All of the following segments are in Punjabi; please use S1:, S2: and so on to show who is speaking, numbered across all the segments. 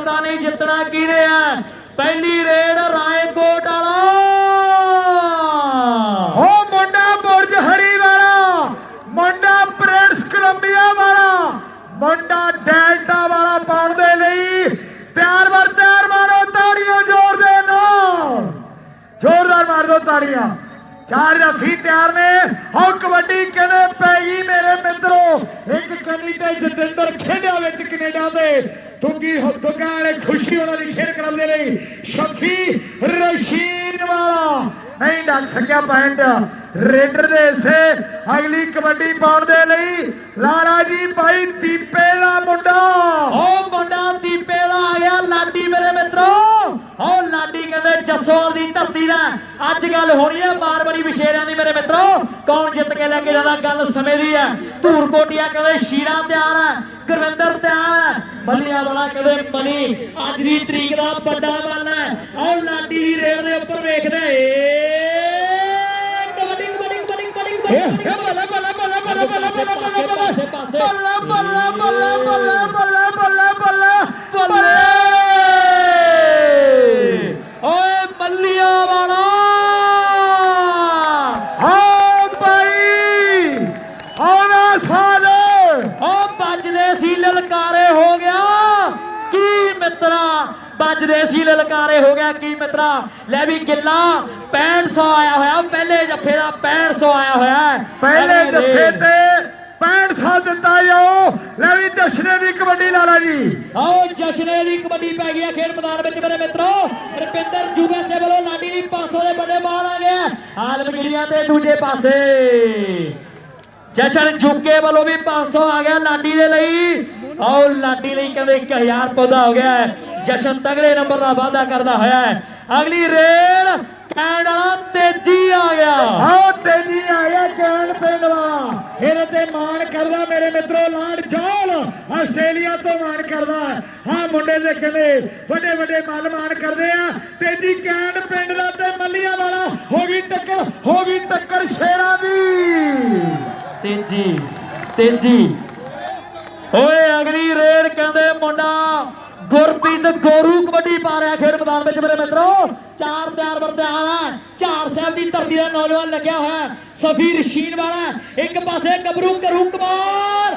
S1: ਪਤਾ ਨਹੀਂ ਜਿੱਤਣਾ ਕਿਹਨੇ ਆ। ਪਹਿਲੀ ਰੇਡ ਰਾਏਕੋਟ ਵਾਲਾ।
S2: ਉਹ ਮੁੰਡਾ ਬੁਰਜ ਹਰੀ ਵਾਲਾ, ਮੁੰਡਾ ਪ੍ਰਿੰਸ ਕੋਲੰਬੀਆ ਵਾਲਾ, ਮੁੰਡਾ ਡੈਲਟਾ ਵਾਲਾ ਪਾਉਣ ਦੇ ਲਈ ਤਿਆਰ ਵਰ ਤਿਆਰ ਮਾਰੋ ਤਾੜੀਆਂ, ਜ਼ੋਰ ਦੇ ਨਾਲ। ਜ਼ੋਰਦਾਰ ਮਾਰ ਦਿਓ ਤਾੜੀਆਂ। ਚਾਰ ਜੱਫੀ ਤਿਆਰ ਨੇ। ਹੁਣ ਕਬੱਡੀ ਕਿਵੇਂ ਪੈ ਗਈ ਮੇਰੇ ਮਿੱਤਰੋ? ਇੱਕ ਕੰਨੀ ਤੇ ਜਤਿੰਦਰ ਖੇਡਿਆ ਵਿੱਚ ਕੈਨੇਡਾ ਦੇ ਦੁੱਗੀ ਦੁੱਗਾ ਵਾਲੇ ਖੁਸ਼ੀ ਉਹਨਾਂ ਦੀ ਖੇਡ ਕਰਾਉਂਦੇ ਲਈ ਸ਼ਫੀ ਰਸ਼ੀਦ ਵਾਲਾ। ਨਹੀਂ ਡੱਕ ਸਕਿਆ ਪੈਂਟ ਰੇਡਰ ਦੇ ਹਿੱਸੇ ਅਗਲੀ ਕਬੱਡੀ ਪਾਉਣ ਦੇ ਲਈ ਲਾਲਾ ਜੀ ਭਾਈ ਦੀਪੇ ਦਾ ਮੁੰਡਾ।
S1: ਉਹ ਮੁੰਡਾ ਦੀਪੇ ਦਾ ਆ ਗਿਆ, ਲਾਡੀ ਮੇਰੇ ਮਿੱਤਰੋ। ਉਹ ਲਾਡੀ ਕਹਿੰਦੇ ਜੱਸੋਲ ਦੀ ਧਰਤੀ ਦਾ। ਅੱਜ ਗੱਲ ਹੋਣੀ ਹੈ ਬਾਰ ਬੜੀ ਵਿਸ਼ੇਰਿਆਂ ਦੀ ਮੇਰੇ ਮਿੱਤਰੋ। ਕੌਣ ਜਿੱਤ ਕੇ ਲੈ ਕੇ ਜਾਂਦਾ ਗੱਲ ਸਮੇਂ ਦੀ ਹੈ ਧੂਰ ਕੋਟੀਆਂ ਕਹਿੰਦੇ ਸ਼ੀਰਾ ਤਿਆਰ ਹੈ ਗੁਰਵਿੰਦਰ ਤਿਆਰ ਹੈ ਬੱਲੀਆਂ ਵਾਲਾ ਕਹਿੰਦੇ ਬਣੀ ਅੱਜ ਦੀ ਤਰੀਕ ਦਾ ਵੱਡਾ ਮਨ ਹੈ ਉਹ ਲਾਡੀ ਦੀ ਰੇਲ ਦੇ ਉੱਪਰ ਵੇਖਦੇ ਏ Yeah. ਵੱਜਦੇ ਸੀ ਲਲਕਾਰੇ ਹੋ ਗਿਆ ਕੀ ਮਿੱਤਰਾ? ਲੈ ਵੀ ਗਿੱਲਾ 6500 ਆਇਆ ਹੋਇਆ ਪਹਿਲੇ ਜੱਫੇ ਦਾ 6500 ਆਇਆ ਹੋਇਆ।
S2: ਪਹਿਲੇ ਜੱਫੇ। ਤੇ 6500 ਦਿੱਤਾ ਜਾਓ ਲੈ ਵੀ ਦਸ਼ਨੇ ਦੀ ਕਬੱਡੀ ਲਾਲਾ ਜੀ।
S1: ਆਓ ਜਸ਼ਨੇ ਦੀ ਕਬੱਡੀ ਪੈ ਗਈ ਹੈ ਖੇਡ ਮੈਦਾਨ ਵਿੱਚ ਮੇਰੇ ਮਿੱਤਰੋ। ਰੁਪਿੰਦਰ ਜੂਬੇਸੇ ਵੱਲੋਂ ਲਾਡੀ ਦੀ 500 ਦੇ ਵੱਡੇ ਬਾਲ ਆ ਗਿਆ ਆਲਮਗੀਰੀਆਂ ਦੇ ਦੂਜੇ ਪਾਸੇ। ਜਸ਼ਨ ਜੁਕੇ ਵੱਲੋਂ ਵੀ 500 ਆ ਗਿਆ ਲਾਡੀ ਦੇ ਲਈ। ਆਓ ਲਾਡੀ ਲਈ ਕਹਿੰਦੇ 1000 ਪੌਦਾ ਹੋ ਗਿਆ। ਜਸ਼ਨ ਤਗੜੇ ਨੰਬਰ ਦਾ ਵਾਅਦਾ ਕਰਦਾ ਹੋਇਆ ਹੈ। ਅਗਲੀ ਕੈਂਡ ਵਾਲਾ ਤੇਜੀ ਆ ਗਿਆ।
S2: ਆਓ ਤੇਜੀ ਆਇਆ ਕੈਨ ਪਿੰਡ ਵਾਲਾ ਇਹਦੇ ਤੇ ਮਾਣ ਕਰਦਾ ਮੇਰੇ ਮਿੱਤਰੋ ਲਾਡ ਜੋਲ ਆਸਟ੍ਰੇਲੀਆ ਤੋਂ ਮਾਣ ਕਰਦਾ ਹਾਂ। ਮੁੰਡੇ ਦੇ ਕਹਿੰਦੇ ਵੱਡੇ ਵੱਡੇ ਮੱਲ ਮਾਣ ਕਰਦੇ ਆ। ਤੇਜੀ ਕੈਨ ਪਿੰਡ ਦਾ ਤੇ ਮੱਲੀਆਂ ਵਾਲਾ। ਹੋ ਗਈ ਟੱਕਰ ਹੋ ਗਈ ਟੱਕਰ ਸ਼ੇਰਾਂ ਦੀ।
S1: ਤੇਜੀ ਤੇਜੀ। ਓਏ ਅਗਲੀ ਰੇਡ ਕਹਿੰਦੇ ਮੁੰਡਾ ਗੁਰਪ੍ਰੀਤ ਗੋਰੂ ਕਬੱਡੀ ਪਾ ਰਿਹਾ ਖੇਡ ਮੈਦਾਨ ਵਿੱਚ ਮੇਰੇ ਮਿੱਤਰੋ। ਚਾਰ ਤਿਆਰ ਵਰਦਿਆਰ ਹੈ। ਚਾਰ ਸਾਹਿਬ ਦੀ ਧਰਤੀ ਦਾ ਨੌਜਵਾਨ ਲੱਗਿਆ ਹੋਇਆ ਹੈ। ਸਫੀ ਰਸ਼ੀਨ ਵਾਲਾ ਇੱਕ ਪਾਸੇ ਗੱਭਰੂ ਕਰੂ ਕੁਮਾਰ।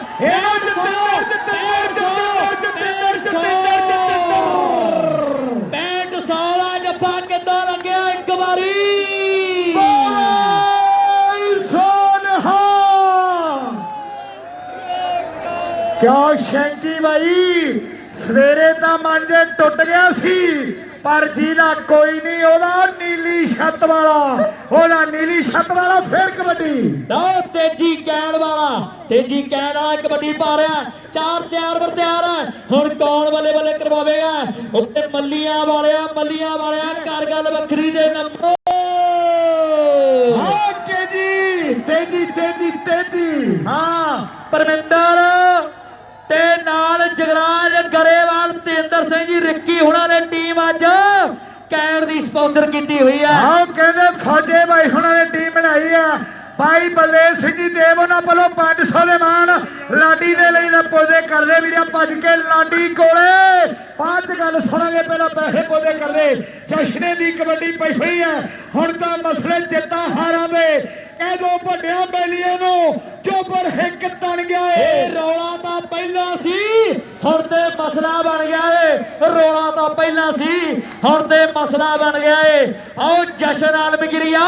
S1: 65 ਦਾ ਜੱਫਾ ਕਿੱਦਾਂ ਲੱਗਿਆ ਇੱਕ ਵਾਰੀ?
S2: ਕਿਉਂ ਸ਼ੈਂਕੀ ਭਾਈ ਸਵੇਰੇ ਤਾਂ ਮਨ ਜੇ ਟੁੱਟ ਗਿਆ ਸੀ ਪਰ ਜਿਹਦਾ ਕੋਈ ਨਹੀਂ ਉਹਦਾ ਨੀਲੀ ਛੱਤ ਵਾਲਾ। ਉਹਦਾ ਨੀਲੀ ਛੱਤ ਵਾਲਾ ਫੇਰ ਕਬੱਡੀ।
S1: ਲਓ ਤੇਜੀ ਕੈਨ ਵਾਲਾ। ਤੇਜੀ ਕੈਨ ਵਾਲਾ ਕਬੱਡੀ ਪਾ ਰਿਹਾ। ਚਾਰ ਤਿਆਰ ਵਰ ਤਿਆਰ ਹੈ। ਹੁਣ ਕੌਣ ਬੱਲੇ ਬੱਲੇ ਕਰਵਾਵੇਗਾ? ਉੱਤੇ ਮੱਲੀਆਂ ਵਾਲਿਆ ਮੱਲੀਆਂ ਵਾਲਿਆ ਕਰ ਗੱਲ ਵੱਖਰੀ ਦੇ ਨੰਬਰ।
S2: ਹਾਂ ਤੇਜੀ ਤੇਜੀ ਤੇਜੀ ਤੇਜੀ।
S1: ਹਾਂ ਪਰਮਿੰਦਰ। ਜੀ ਰਿੱਕੀ ਹੁਣਾਂ ਨੇ ਟੀਮ ਅੱਜ। ਕੈਨ ਦੀ ਸਪਾਂਸਰ ਕੀਤੀ ਹੋਈ ਹੈ
S2: ਆਹ ਕਹਿੰਦੇ ਫੌਜੇ ਭਾਈ ਹੁਣਾਂ ਨੇ ਟੀਮ ਬਣਾਈ ਆ। ਭਾਈ ਬਲਦੇਵ ਸਿੰਘ ਜੀ, ਦੇਵ ਉਹਨਾਂ ਵੱਲੋਂ 500 ਦੇ ਮਾਨ ਲਾਡੀ ਦੇ ਲਈ ਨਾ ਕਰਦੇ ਵੀਰਾਂ ਭੱਜ ਕੇ ਲਾਡੀ ਕੋਲੇ। ਬਾਅਦ ਗੱਲ ਸੁਣਾਂਗੇ, ਪਹਿਲਾਂ ਪੈਸੇ ਪੌਦੇ ਕਰਦੇ। ਜਸ਼ਨੇ ਦੀ ਕਬੱਡੀ ਪਈ ਹੋਈ ਆ। ਹੁਣ ਤਾਂ ਮਸਲੇ ਜਿੱਤਾਂ ਹਾਰਾਂ ਦੇ। ਕਹਿ ਦੋ ਵੱਡਿਆਂ ਬੈਲੀਆਂ ਨੂੰ ਚੋਬਰ ਹਿੱਕ ਤਣ ਗਿਆ ਏ
S1: ਰੌਲਾ ਤਾਂ ਪਹਿਲਾਂ ਸੀ। ਹੁਣ ਤੇ ਮਸਲਾ ਬਣ ਗਿਆ ਏ ਰੌਲਾ ਤਾਂ ਪਹਿਲਾਂ ਸੀ। ਹੁਣ ਤੇ ਮਸਲਾ ਬਣ ਗਿਆ ਏ। ਆਓ ਜਸ਼ਨ ਆਲਮਗੀਰੀਆ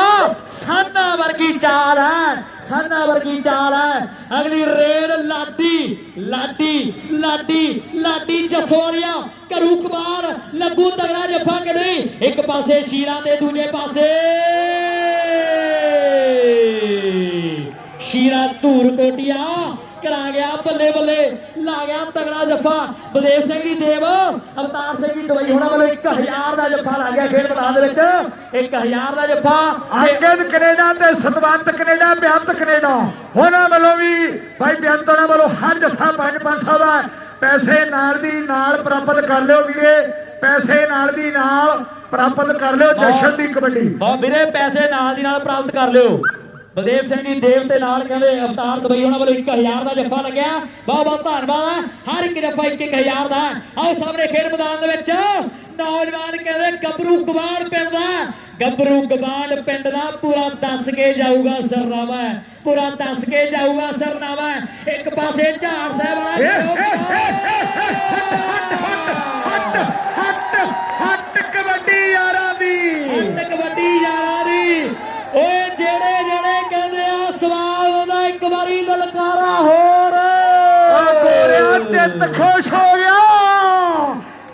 S1: ਸਾਨਾ ਵਰਗੀ ਚਾਲ ਹੈ ਸਾਨਾ ਵਰਗੀ ਚਾਲ ਹੈ। ਅਗਲੀ ਰੇਡ ਲਾਡੀ ਲਾਡੀ ਲਾਡੀ ਲਾਡੀ ਜਸੋਰੀਆ ਕਰੂ ਕੁਮਾਰ ਲੱਗੂ ਤਗੜਾ ਜੱਫਾ ਕਿ ਨਹੀਂ। ਇੱਕ ਪਾਸੇ ਸ਼ੀਰਾਂ ਦੇ ਦੂਜੇ ਪਾਸੇ। ਸ਼ੀਰਾ ਧੂਰ ਕੋਟੀਆ ਕਰਾ ਗਿਆ ਬੱਲੇ ਬੱਲੇ ਲਾ ਗਿਆ ਤਗੜਾ ਜੱਫਾ। ਬਲਦੇਵ ਸਿੰਘ ਜੀ ਦੇਵ ਅਵਤਾਰ ਸਿੰਘ ਜੀ ਦਵਾਈ ਹੋਣਾ ਵੱਲੋਂ 1000 ਦਾ ਜੱਫਾ ਲਾ ਗਿਆ ਖੇਡ ਮੈਦਾਨ ਦੇ ਵਿੱਚ। 1000 ਦਾ ਜੱਫਾ।
S2: ਅੰਗਦ ਕੈਨੇਡਾ ਤੇ ਸਤਵੰਤ ਕੈਨੇਡਾ ਬਿਆੰਤ ਕੈਨੇਡਾ। ਉਹਨਾਂ ਵੱਲੋਂ ਵੀ ਭਾਈ ਬਿਆੰਤ ਉਹਨਾਂ ਵੱਲੋਂ ਹਰ ਜੱਫਾ 5-500 ਦਾ ਪੈਸੇ ਨਾਲ ਦੀ ਨਾਲ ਪ੍ਰਾਪਤ ਕਰ ਲਿਓ ਵੀਰੇ। ਪੈਸੇ ਨਾਲ ਦੀ ਨਾਲ ਪ੍ਰਾਪਤ ਕਰ ਲਿਓ ਜਸ਼ਨ ਦੀ ਕਬੱਡੀ।
S1: ਬਹੁਤ ਵੀਰੇ ਪੈਸੇ ਨਾਲ ਦੀ ਨਾਲ ਪ੍ਰਾਪਤ ਕਰ ਲਿਓ। ਬਲਦੇਵ ਸਿੰਘ ਜੀ ਦੇਵ ਤੇ ਨਾਲ ਕਹਿੰਦੇ ਅਵਤਾਰ ਦਬਈ ਉਹਨਾਂ ਵੱਲੋਂ 1000 ਦਾ ਜੱਫਾ ਲੱਗਿਆ। ਬਹੁਤ ਬਹੁਤ ਧੰਨਵਾਦ ਹੈ ਹਰ ਇੱਕ ਜੱਫਾ 1000 ਦਾ ਆਓ ਸਾਹਮਣੇ ਖੇਡ ਮੈਦਾਨ ਦੇ ਵਿੱਚ ਨੌਜਵਾਨ ਕਹਿੰਦੇ ਗੱਭਰੂ ਗਵਾੜ ਪਿੰਡ ਦਾ ਗੱਭਰੂ ਗਵਾੜ ਪਿੰਡ ਦਾ ਪੂਰਾ ਦੱਸ ਕੇ ਜਾਊਗਾ ਸਰਨਾਮਾ ਪੂਰਾ ਦੱਸ ਕੇ ਜਾਊਗਾ ਸਰਨਾਮਾ ਇੱਕ ਪਾਸੇ ਝਾੜ ਸਾਹਿਬ ਵਾਲਾ
S2: ਏ, ਏ, ਏ, ਹੱਟ ਚਿੱਤ ਖੁਸ਼ ਹੋ ਗਿਆ।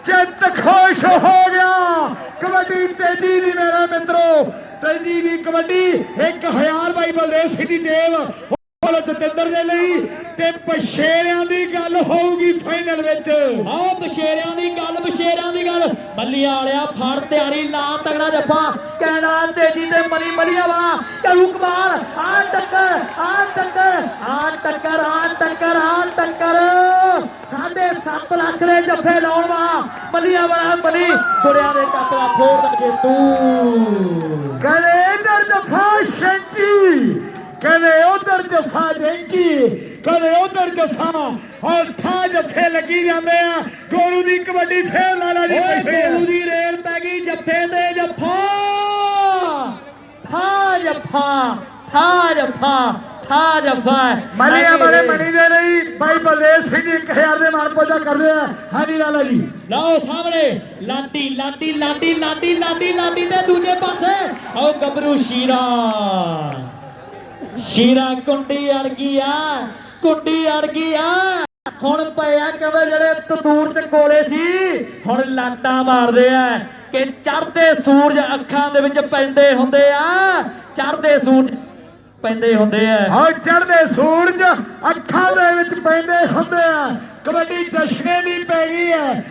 S2: ਚਿੱਤ ਖੁਸ਼ ਹੋ ਗਿਆ। ਕਬੱਡੀ ਤੇਜੀ ਦੀ ਮੇਰੇ ਮਿੱਤਰੋ, ਤੇਜੀ ਦੀ ਕਬੱਡੀ 1000 ਬਾਈ ਬਲਦੇਵ ਸਿੰਘ ਦੇਵ ਬੋਲ ਜਤਿੰਦਰ ਦੇ ਲਈ ਤੇ ਪਛੇਰਿਆਂ ਦੀ ਗੱਲ ਹੋਊਗੀ ਫਾਈਨਲ ਵਿੱਚ।
S1: ਆਓ ਬਸ਼ੇਰਿਆਂ ਦੀ ਗੱਲ ਬਸ਼ੇਰਿਆਂ ਦੀ ਗੱਲ। ਬੱਲੀਆਂ ਵਾਲਿਆ, ਫੜ ਤਿਆਰੀ ਨਾਮ ਤਗੜਾ ਜੱਫਾ। ਕਹਿਣਾ ਤੇਜੀ ਤੇ ਮਨੀ ਮਲੀਆ ਵਾ ਕਰੂ ਕਮਾਲ ਆ ਟੱਕਰ। ਸਾਢੇ 7 ਲੱਖ ਦੇ ਜੱਫੇ ਲਾਉਣ ਵਾ ਮਲੀਆ ਵਾਲਾ ਮਨੀ ਗੁੜਿਆਂ ਦੇ ਕਾਪੜਾ ਫੋੜ ਦਾ ਜੇਤੂ
S2: ਕਦੇ ਇਧਰ ਜਫਾ ਸ਼ੰਕੀ। ਕਦੇ ਉਧਰ ਜਫਾ ਜੈਂਕੀ ਕਦੇ ਉਧਰ ਜਫਾ। ਹੌਠਾ ਜਫੇ ਲੱਗੀ ਜਾਂਦੇ ਆ। ਗੋਰੂ ਦੀ ਕਬੱਡੀ ਫੇਰ ਲਾਲਾ ਜੀ ਆ।
S1: ਗੋਲੂ ਦੀ ਰੇਲ ਪੈ ਗਈ ਜੱਫੇ ਤੇ ਜੱਫਾ। ਠਾ ਜੱਫਾ ਠਾ ਜੱਫਾ। ਠਾ ਜੱਫਾ
S2: ਮਲੀਆ ਵਾਲੇ ਮਣੀ ਦੇ ਲਈ ਬਾਈ ਬਲਦੇਵ ਸਿੰਘ ਜੀ 1000 ਦੇ ਮਾਨ ਪੂਜਾ ਕਰਦੇ ਆ ਹਾਂਜੀ ਲਾਲਾ ਜੀ।
S1: ਲਓ ਸਾਹਮਣੇ ਲਾਡੀ ਲਾਡੀ ਲਾਡੀ ਲਾਡੀ ਲਾਡੀ ਲਾਡੀ ਦੇ ਦੂਜੇ ਪਾਸੇ। ਆਓ ਗੱਭਰੂ ਸ਼ੀਰਾ। ਸ਼ੀਰਾ ਕੁੰਡੀ ਅੜ ਗਈ ਆ ਕੁੰਡੀ ਅੜ ਗਈ ਆ। ਹੁਣ ਪਿਆ ਕਹਿੰਦੇ ਜਿਹੜੇ ਤੰਦੂਰ ਚ ਕੋਲੇ ਸੀ ਹੁਣ ਲਾਟਾਂ ਮਾਰਦੇ ਆ ਕਿ ਚੜ੍ਹਦੇ ਸੂਰਜ ਅੱਖਾਂ ਦੇ ਵਿੱਚ ਪੈਂਦੇ ਹੁੰਦੇ ਆ। ਚੜ੍ਹਦੇ ਸੂਰਜ ਪੈਂਦੇ ਹੁੰਦੇ ਆ।
S2: ਹਾਂ ਚੜ੍ਹਦੇ ਸੂਰਜ ਅੱਖਾਂ ਦੇ ਵਿੱਚ ਪੈਂਦੇ ਹੁੰਦੇ ਆ। ਕਬੱਡੀ ਜਸ਼ਨੇ ਦੀ ਪੈ ਗਈ ਹੈ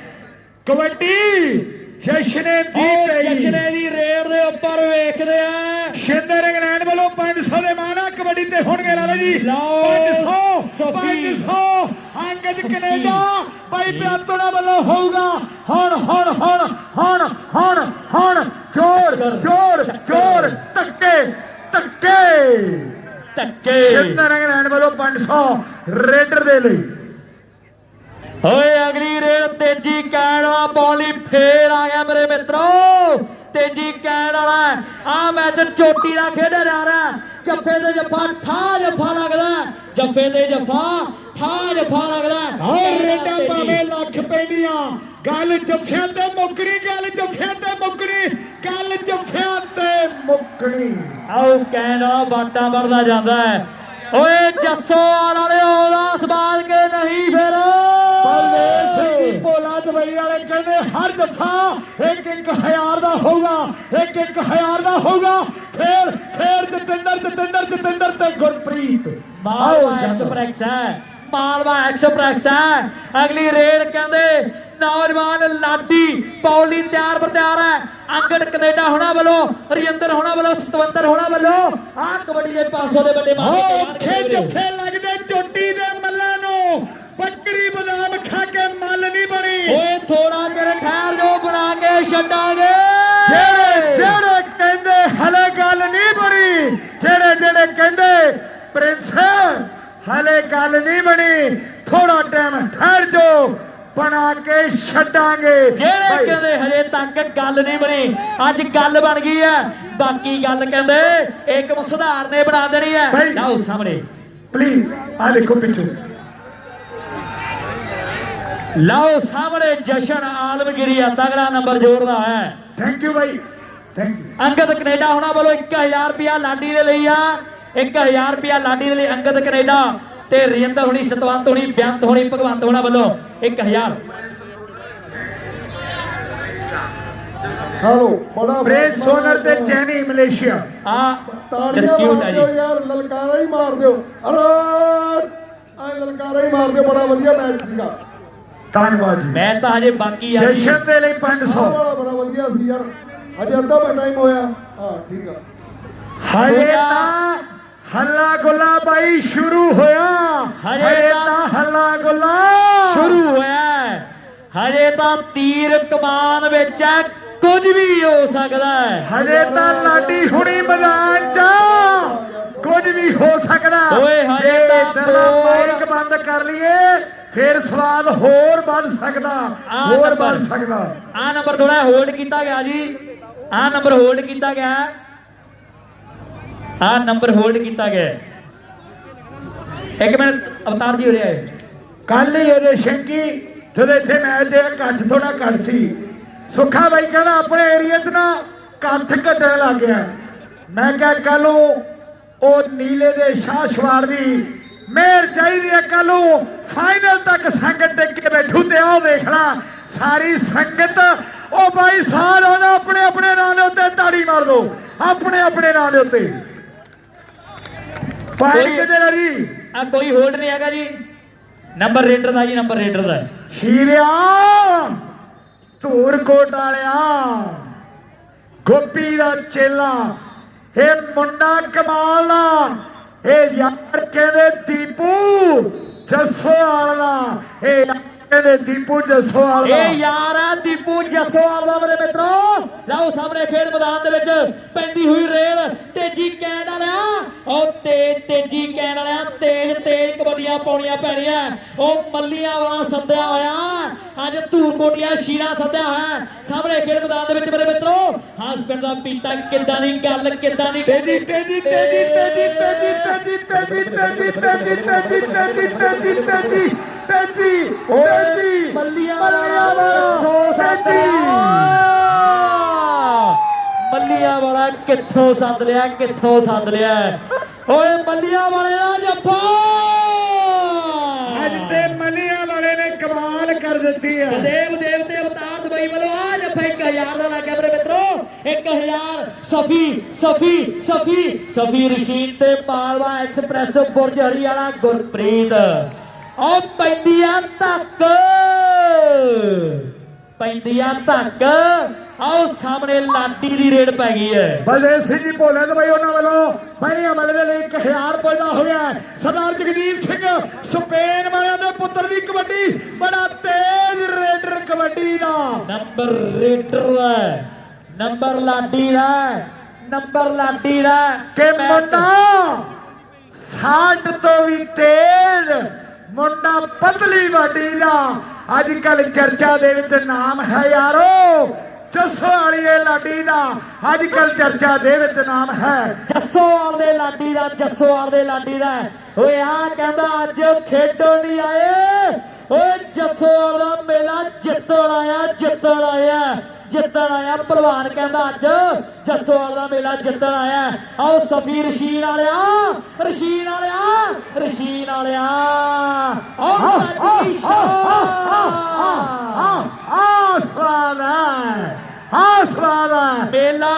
S2: ਕਬੱਡੀ ਜਸ਼ਨੇ ਦੀ
S1: ਉਹ
S2: ਪੈ ਗਈ।
S1: ਜਸ਼ਨੇ ਦੀ ਰੇਡ ਦੇ ਉੱਪਰ ਵੇਖਦੇ ਆ।
S2: ਸ਼ਿੰਦਰ ਇੰਗਲੈਂਡ ਵੱਲੋਂ 500 ਦੇ ਮਾਨਾ ਕਬੱਡੀ ਤੇ ਹੋਣਗੇ ਲਾਲਾ ਜੀ।
S1: ਲਓ,
S2: 500
S1: ਸਫੀ।
S2: 500 ਅੰਗਦ ਕੈਨੇਡਾ। ਬਾਈ ਪਿਆਤੋੜਾ ਵੱਲੋਂ ਹੋਊਗਾ। ਹੁਣ ਹੁਣ ਹੁਣ ਹੁਣ ਹੁਣ ਹੁਣ। ਜੋਰ ਜੋਰ ਜੋਰ। ਟੱਕੇ ਟੱਕੇ
S1: ਧੱਕੇ।
S2: ਸ਼ਿੰਦਰ ਇੰਗਲੈਂਡ ਵੱਲੋਂ 500 ਰੇਡਰ ਦੇ ਲਈ।
S1: ਓਏ ਅਗਲੀ ਰੇਡ ਤੇਜੀ ਕਹਿਣ ਲਈ ਫੇਰ ਆ ਗਿਆ ਮੇਰੇ ਮਿੱਤਰੋ। ਤੇਜੀ ਕਹਿਣ ਵਾਲਾ ਆ ਮੈਚ ਚੋਟੀ ਦਾ ਖੇਡਿਆ ਜਾ ਰਿਹਾ ਜੱਫੇ ਤੇ ਜੱਫਾ ਠਾ ਜੱਫਾ ਲੱਗਦਾ ਜੱਫੇ ਤੇ ਜੱਫਾ ਠਾ ਜੱਫਾ ਲੱਗਦਾ
S2: ਹੋਰ ਰੇਡਾਂ ਭਾਵੇਂ ਲੱਖ ਪੈਂਦੀਆਂ। ਗੱਲ ਜੱਫਿਆਂ ਤੇ ਮੁੱਕਣੀ ਗੱਲ ਜੱਫਿਆਂ ਤੇ ਮੁੱਕਣੀ ਗੱਲ ਜੱਫਿਆਂ ਤੇ ਮੁੱਕਣੀ।
S1: ਆਓ ਕਹਿਣਾ ਬਾਟਾ ਵਰਦਾ ਜਾਂਦਾ ਹੈ। ਓਏ ਜੱਸੋ ਵਾਲੇ ਉਹਦਾ ਸਵਾਲ ਕੇ ਨਹੀਂ ਫਿਰ।
S2: ਬਲਦੇਵ ਭੋਲਾ ਵਾਲੇ ਕਹਿੰਦੇ ਹਰ ਜੱਫਾ ਇੱਕ ਇੱਕ ਹਜ਼ਾਰ ਦਾ ਹੋਊਗਾ ਇੱਕ ਇੱਕ ਹਜ਼ਾਰ ਦਾ ਹੋਊਗਾ। ਫੇਰ ਫੇਰ ਜਤਿੰਦਰ ਜਤਿੰਦਰ ਜਤਿੰਦਰ ਤੇ ਗੁਰਪ੍ਰੀਤ।
S1: ਮਾਲਵਾ ਐਕਸਪ੍ਰੈਸ ਹੈ। ਮਾਲਵਾ ਐਕਸਪ੍ਰੈਸ ਹੈ। ਅਗਲੀ ਰੇਡ ਕਹਿੰਦੇ ਨੌਜਵਾਨ ਲਾਡੀ ਪੌਲੀ ਤਿਆਰ ਪਰ ਤਿਆਰ ਹੈ। ਅੰਗੜ ਕੈਨੇਡਾ ਹੋਣਾ ਵੱਲੋਂ ਰਜਿੰਦਰ ਹੋਣਾ ਵੱਲੋਂ ਸਤਵੰਦਰ ਹੋਣਾ ਵੱਲੋਂ ਆਹ ਕਬੱਡੀ ਦੇ 500 ਦੇ ਵੱਡੇ ਮਾਰੇ ਵੀਰੇ।
S2: ਜੱਫੇ ਲੱਗਦੇ ਚੋਟੀ ਦੇ ਮੱਲਾਂ ਨੂੰ ਬੱਕਰੀ ਬਦਾਮ ਖਾ ਕੇ ਮੱਲ ਨਹੀਂ ਬਣੀ।
S1: ਓਏ ਥੋੜਾ ਚਿਰ ਠਹਿਰ ਜੋ ਬਣਾ ਕੇ ਛੱਡਾਂਗੇ।
S2: ਜਿਹੜੇ ਜਿਹੜੇ ਕਹਿੰਦੇ ਹਲੇ ਗੱਲ ਨਹੀਂ ਬਣੀ ਜਿਹੜੇ ਜਿਹੜੇ ਕਹਿੰਦੇ ਗੱਲ ਨਹੀਂ ਬਣੀ। ਥੋੜਾ ਟਾਈਮ ਠਹਿਰ ਜੋ ਬਣਾ ਕੇ ਛੱਡਾਂਗੇ।
S1: ਜਿਹੜੇ ਕਹਿੰਦੇ ਹਜੇ ਤੱਕ ਗੱਲ ਨਹੀਂ ਬਣੀ ਅੱਜ ਗੱਲ ਬਣ ਗਈ ਹੈ ਬਾਕੀ ਗੱਲ ਕਹਿੰਦੇ ਇੱਕ ਸੁਧਾਰ ਨੇ ਬਣਾ ਦੇਣੀ ਹੈ। ਲਓ ਸਾਹਮਣੇ।
S2: ਪਲੀਜ਼ ਆ ਦੇਖੋ ਪਿੱਛੇ।
S1: ਲਓ ਸਾਹਮਣੇ ਜਸ਼ਨ ਆਲਮਗੀਰੀ ਆ ਤਗੜਾ ਨੰਬਰ ਜੋੜਦਾ ਹੈ।
S2: ਥੈਂਕ ਯੂ ਭਾਈ। ਥੈਂਕ ਯੂ
S1: ਅੰਗਦ ਕੈਨੇਡਾ ਹੋਣਾ ਵੱਲੋਂ 1000 ਰੁਪਿਆ ਲਾਡੀ ਦੇ ਲਈ ਆ। 1000 ਰੁਪਿਆ ਲਾਡੀ ਦੇ ਲਈ ਅੰਗਦ ਕੈਨੇਡਾ। ਤੇ ਰਜਿੰਦਰ ਹੋਣੀ ਸਤਵੰਤ ਹੋਣੀ ਬੇਅੰਤ ਹੋਣੀ ਭਗਵੰਤ ਹੋਣਾ ਵੱਲੋਂ 1000
S3: ਹੈਲੋ ਬੜਾ
S2: ਪ੍ਰਿੰਸ ਸੋਨਰ ਤੇ ਜੈਨੀ ਮਲੇਸ਼ੀਆ।
S1: ਆ
S3: ਤਾੜੀਆਂ
S1: ਡਿਸਕਿਊਟ ਹੈ
S3: ਮਾਰ ਦਿਓ
S1: ਜੀ।
S3: ਯਾਰ ਲਲਕਾਰਾ ਹੀ ਮਾਰ ਦਿਓ। ਅਰੇ ਆ ਲਲਕਾਰਾ ਹੀ ਮਾਰ ਦਿਓ ਬੜਾ ਵਧੀਆ ਮੈਚ ਸੀਗਾ।
S2: ਧੰਨਵਾਦ ਜੀ।
S1: ਮੈਂ ਤਾਂ ਹਜੇ ਬਾਕੀ ਆ।
S2: ਜਸ਼ਨ ਦੇ ਲਈ
S3: ਆਹ
S2: 500
S3: ਵਾਲਾ ਬੜਾ ਵਧੀਆ ਸੀ ਯਾਰ। ਅਜੇ ਅੱਧਾ ਘੰਟਾ ਟਾਈਮ ਹੋਇਆ। ਹਾਂ ਠੀਕ ਆ।
S2: ਹਜੇ ਤਾਂ ਹੱਲਾ ਗੁੱਲਾ ਬਾਈ ਸ਼ੁਰੂ ਹੋਇਆ।
S1: ਹਜੇ ਤਾਂ
S2: ਹੱਲਾ ਗੁੱਲਾ।
S1: ਸ਼ੁਰੂ ਹੋਇਆ। ਹਜੇ ਤਾਂ ਤੀਰ ਕਮਾਨ ਵਿੱਚ ਹੈ। ਕੁਝ ਵੀ ਹੋ ਸਕਦਾ ਹੈ।
S2: ਹਜੇ ਤਾਂ ਲਾਡੀ ਹੁਣੀ ਮੈਦਾਨ ਚ ਕੁਝ ਵੀ ਹੋ ਸਕਦਾ।
S1: ਓਏ ਹਜੇ ਤਾਂ।
S2: ਮਾਈਕ ਬੰਦ ਕਰ ਲਈਏ ਫਿਰ ਸਵਾਦ ਹੋਰ ਵੱਧ ਸਕਦਾ। ਹੋਰ। ਵੱਧ ਸਕਦਾ।
S1: ਆ ਨੰਬਰ ਥੋੜਾ ਹੋਲਡ ਕੀਤਾ ਗਿਆ ਜੀ। ਆ ਨੰਬਰ ਹੋਲਡ ਕੀਤਾ ਗਿਆ। ਆ ਨੰਬਰ ਹੋਲਡ ਕੀਤਾ ਗਿਆ ਇੱਕ ਮਿੰਟ, ਅਵਤਾਰ ਜੀ ਹੋ ਰਿਹਾ ਹੈ
S2: ਕੱਲ ਹੀ ਇਹਦੇ ਸ਼ੰਕੀ, ਜਦੋਂ ਇੱਥੇ ਮੈਚ ਦੇ ਇਕੱਠ ਥੋੜਾ ਘੱਟ ਸੀ। ਸੁੱਖਾ ਬਾਈ ਕਹਿੰਦਾ ਆਪਣੇ ਏਰੀਆ 'ਚ ਨਾ ਇਕੱਠ ਘਟਣ ਲੱਗ ਗਿਆ। ਮੈਂ ਕਿਹਾ ਕੱਲ ਨੂੰ ਉਹ ਨੀਲੇ ਦੇ ਸ਼ਾਹਸ਼ਵਾਰ ਦੀ ਮਿਹਰ ਚਾਹੀਦੀ ਹੈ ਕੱਲ ਨੂੰ ਫਾਈਨਲ ਤੱਕ ਸੰਗਤ ਟਿਕ ਕੇ ਬੈਠੂ ਤੇ ਉਹ ਦੇਖ ਲਾ, ਸਾਰੀ ਸੰਗਤ, ਉਹ ਬਾਈ ਸਾਲ ਉਹਦਾ ਆਪਣੇ ਆਪਣੇ ਨਾਂ ਦੇ ਉੱਤੇ ਤਾੜੀ ਮਾਰ ਦੋ। ਆਪਣੇ ਆਪਣੇ ਨਾਂ ਦੇ ਉੱਤੇ। ਪਾਣੀ ਕਿਤੇ ਜੀ।
S1: ਆ ਕੋਈ ਹੋਲਡ ਨਹੀਂ ਹੈਗਾ ਜੀ। ਨੰਬਰ ਰੇਡਰ ਦਾ ਜੀ ਨੰਬਰ ਰੇਡਰ ਦਾ।
S2: ਸ਼ੀਰਿਆ ਧੂਰ ਕੋਟ ਵਾਲਿਆ ਗੋਪੀ ਦਾ ਚੇਲਾ ਇਹ ਮੁੰਡਾ ਕਮਾਲ ਦਾ ਇਹ ਯਾਰ ਕਹਿੰਦੇ ਦੀਪੂ ਜੱਸੋਵਾਲ ਦਾ ਇਹ ਕਹਿੰਦੇ ਦੀਪੂ ਜੱਸੋਵਾਲ ਦਾ
S1: ਇਹ ਯਾਰ ਆ ਦੀਪੂ ਜਸਵਾਲ ਦਾ ਮੇਰੇ ਮਿੱਤਰੋ ਲਓ ਸਾਹਮਣੇ ਖੇਡ ਮੈਦਾਨ ਦੇ ਵਿੱਚ ਪੈਂਦੀ ਹੋਈ ਰੇਲ ਤੇਜੀ ਕਹਿਣ ਵਾਲਿਆ ਉਹ ਤੇਜ ਤੇਜੀ ਕਹਿਣ ਵਾਲਿਆ ਤੇਜ ਤੇਜ ਕਬੱਡੀਆਂ ਪਾਉਣੀਆਂ ਪੈਣੀਆਂ ਉਹ ਮੱਲੀਆਂ ਵਾਲਾ ਸੱਦਿਆ ਹੋਇਆ ਅੱਜ ਧੂਰ ਕੋਟੀਆਂ ਸ਼ੀਰਾ ਸੱਦਿਆ ਹੋਇਆ ਸਾਹਮਣੇ ਖੇਡ ਮੈਦਾਨ ਦੇ ਵਿੱਚ ਮੇਰੇ ਮਿੱਤਰੋ ਹਸਬੈਂਡ ਦਾ ਪੀਤਾ ਕਿੱਦਾਂ ਦੀ ਗੱਲ ਕਿੱਦਾਂ ਦੀ
S2: ਤੇਜੀ ਤੇਜੀ ਤੇਜੀ ਤੇਜੀ ਤੇਜੀ ਤੇਜੀ ਤੇਜੀ ਤੇਜੀ ਤੇਜੀ ਤੇਜੀ ਤੇਜੀ ਤੇਜੀ ਤੇਜੀ ਤੇਜੀ
S1: ਮੱਲੀਆਂ
S2: ਵਾਲਾ
S1: ਮੱਲੀਆਂ ਵਾਲਾ ਕਿੱਥੋਂ ਸੱਦ ਲਿਆ ਕਿੱਥੋਂ ਸੱਦ ਲਿਆ? ਓਏ ਮੱਲੀਆਂ ਵਾਲੇ ਦਾ ਜੱਫਾ!
S2: ਅੱਜ ਤੇ ਮਲੀਆਂ ਵਾਲੇ ਨੇ ਕਮਾਲ ਕਰ ਦਿੱਤੀ ਹੈ
S1: ਦੇਵ ਦੇਵਤੇ ਅਵਤਾਰ ਦੁਬਈ ਵੱਲੋਂ ਆ ਜੱਫਾ 1000 ਦਾ ਲੱਗਿਆ ਮੇਰੇ ਮਿੱਤਰੋ। 1000 ਸਫੀ ਸਫੀ ਸਫੀ ਸਫੀ ਰਸ਼ੀਦ ਤੇ ਪਾਲਵਾ ਐਕਸਪ੍ਰੈਸ ਬੁਰਜ ਹਰੀਆਣਾ ਗੁਰਪ੍ਰੀਤ। ਉਹ ਪੈਂਦੀਆਂ ਧੱਕ ਪੈਂਦੀਆਂ ਧੱਕ ਆਓ ਸਾਹਮਣੇ ਲਾਡੀ ਦੀ ਰੇਡ ਪੈ ਗਈ ਹੈ
S2: ਬਲਦੇਵ ਸਿੰਘ ਜੀ ਭੋਲੇ ਤੇ ਬਈ ਉਹਨਾਂ ਵੱਲੋਂ ਪਹਿਲੇ ਅਮਲ ਦੇ ਲਈ 1000 ਰੁਪਏ ਦਾ ਹੋਇਆ। ਸਰਦਾਰ ਜਗਜੀਤ ਸਿੰਘ ਸਪੇਨ ਵਾਲਿਆਂ ਦੇ ਪੁੱਤਰ ਦੀ ਕਬੱਡੀ ਬੜਾ ਤੇਜ਼ ਰੇਡਰ ਕਬੱਡੀ ਦਾ।
S1: ਨੰਬਰ ਰੇਡਰ ਦਾ ਹੈ, ਨੰਬਰ ਲਾਡੀ ਦਾ ਨੰਬਰ ਲਾਡੀ ਦਾ।
S2: ਕਿ
S1: ਮੈਚ-
S2: ਮੁੰਡਾ 60 ਤੋਂ ਵੀ ਤੇਜ਼ ਮੁੰਡਾ ਪਤਲੀ ਵਾਡੀ ਦਾ। ਅੱਜ ਕੱਲ ਚਰਚਾ ਦੇ ਵਿੱਚ ਨਾਮ ਹੈ ਯਾਰੋ ਜੱਸੋ ਵਾਲੀਏ ਲਾਡੀ ਦਾ। ਅੱਜ ਕੱਲ ਚਰਚਾ ਦੇ ਵਿੱਚ ਨਾਮ ਹੈ
S1: ਜੱਸੋਵਾਲ ਦੇ ਲਾਡੀ ਦਾ, ਜੱਸੋਵਾਲ ਦੇ ਲਾਡੀ ਦਾ। ਓਏ ਆ ਕਹਿੰਦਾ ਅੱਜ ਖੇਡੋ ਨਹੀਂ ਆਏ। ਓਏ, ਜੱਸੋਵਾਲ ਦਾ ਮੇਲਾ ਜਿੱਤਣ ਆਇਆ ਜਿੱਤਣ ਆਇਆ। ਜਿੱਤਣ ਆਇਆ ਪਹਿਲਵਾਨ ਕਹਿੰਦਾ ਅੱਜ ਜੱਸੋਵਾਲ ਦਾ ਮੇਲਾ ਜਿੱਤਣ ਆਇਆ ਆਓ ਸਫੀ ਰਸ਼ੀਨ ਵਾਲਿਆ ਰਸ਼ੀਨ ਵਾਲਿਆ ਰਸ਼ੀਨ ਵਾਲਿਆ ਆਓ ਲਾਡੀ ਸ਼ਾਹ
S2: ਆ ਸਵਾਲ ਹੈ ਆ ਸਵਾਲ ਹੈ
S1: ਮੇਲਾ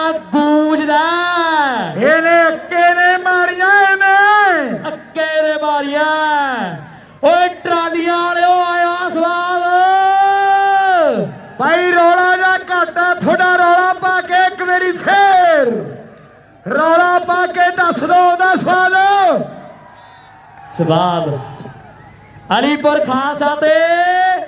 S2: ਰੌਲਾ ਪਾ ਕੇ ਦੱਸ ਦੋ ਉਹਦਾ ਸਵਾਲ।
S1: ਸਵਾਲ। ਅਲੀਪੁਰ ਖਾਨ ਸਾਹਿਬ ਦੇ